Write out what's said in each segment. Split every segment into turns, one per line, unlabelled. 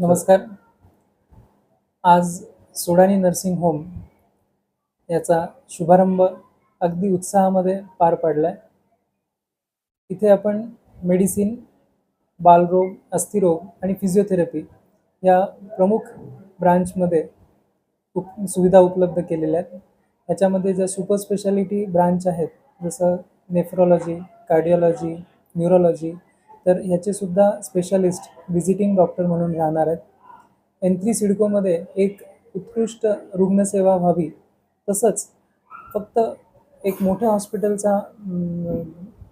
नमस्कार. आज Sodani nursing home याचा शुभारंभ अगदी उत्साहामध्ये पार पाडला आहे इथे आपण मेडिसिन बालरोग अस्थिरोग आणि फिजिओथेरपी या प्रमुख ब्रांचमध्ये उप सुविधा उपलब्ध केलेल्या आहेत. याच्यामध्ये ज्या सुपर स्पेशालिटी ब्रांच आहेत जसं नेफ्रॉलॉजी कार्डिओलॉजी न्यूरोलॉजी तर ह्याचेसुद्धा स्पेशालिस्ट व्हिजिटिंग डॉक्टर म्हणून राहणार आहेत. एन थ्री सिडकोमध्ये एक उत्कृष्ट रुग्णसेवा व्हावी तसंच फक्त एक मोठ्या हॉस्पिटलचा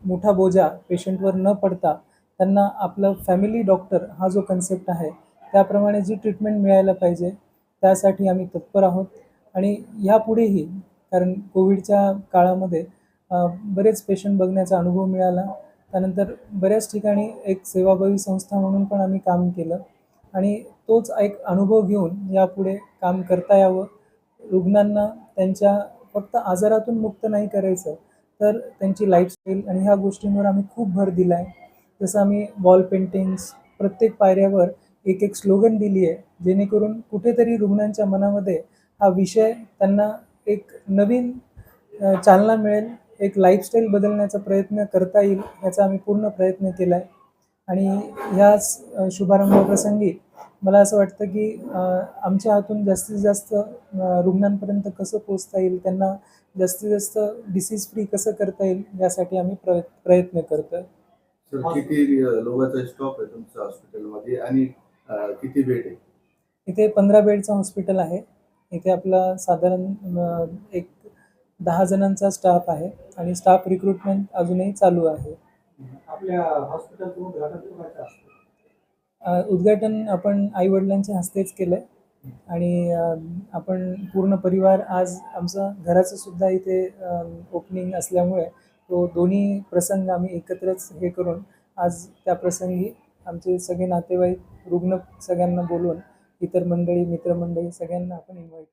मोठा बोजा पेशंटवर न पडता त्यांना आपलं फॅमिली डॉक्टर हा जो कन्सेप्ट आहे त्याप्रमाणे जी ट्रीटमेंट मिळायला पाहिजे त्यासाठी आम्ही तत्पर आहोत. आणि ह्यापुढेही कारण कोविडच्या काळामध्ये बरेच पेशंट बघण्याचा अनुभव मिळाला. त्यानंतर बऱ्याच ठिकाणी एक सेवाभावी संस्था म्हणून पण आम्ही काम केलं. आणि तोच एक अनुभव घेऊन यापुढे काम करता यावं. रुग्णांना त्यांच्या फक्त आजारातून मुक्त नाही करायचं तर त्यांची लाईफस्टाईल आणि ह्या गोष्टींवर आम्ही खूप भर दिला आहे जसं आम्ही वॉल पेंटिंग्स प्रत्येक पायऱ्यावर एक एक स्लोगन दिली आहे जेणेकरून कुठेतरी रुग्णांच्या मनामध्ये हा विषय त्यांना एक नवीन चालना मिळेल. एक लाईफस्टाईल बदलण्याचा प्रयत्न करता येईल याचा आम्ही पूर्ण प्रयत्न केला आहे आणि ह्याच शुभारंभाप्रसंगी मला असं वाटतं की आमच्या हातून जास्तीत जास्त रुग्णांपर्यंत कसं पोचता येईल त्यांना जास्तीत जास्त डिसीज फ्री कसं करता येईल यासाठी आम्ही प्रय प्रयत्न करतो आहे
सर किती अ, लोकांचा स्टॉप आहे तुमच्या हॉस्पिटलमध्ये आणि किती बेड आहे?
इथे पंधरा बेडचं हॉस्पिटल आहे. इथे आपला साधारण एक दहा जणांचा स्टाफ आहे आणि स्टाफ रिक्रुटमेंट अजूनही चालू आहे.
आपल्या हॉस्पिटलचं उद्घाटन
उद्घाटन आपण आईवडिलांच्या हस्तेच केलं आहे आणि आपण पूर्ण परिवार आज आमचं घराचं सुद्धा इथे ओपनिंग असल्यामुळे तो दोन्ही प्रसंग आम्ही एकत्रच हे करून आज त्या प्रसंगी आमचे सगळे नातेवाईक रुग्ण सगळ्यांना बोलवून इतर मंडळी मित्रमंडळी सगळ्यांना आपण इन्व्हाइट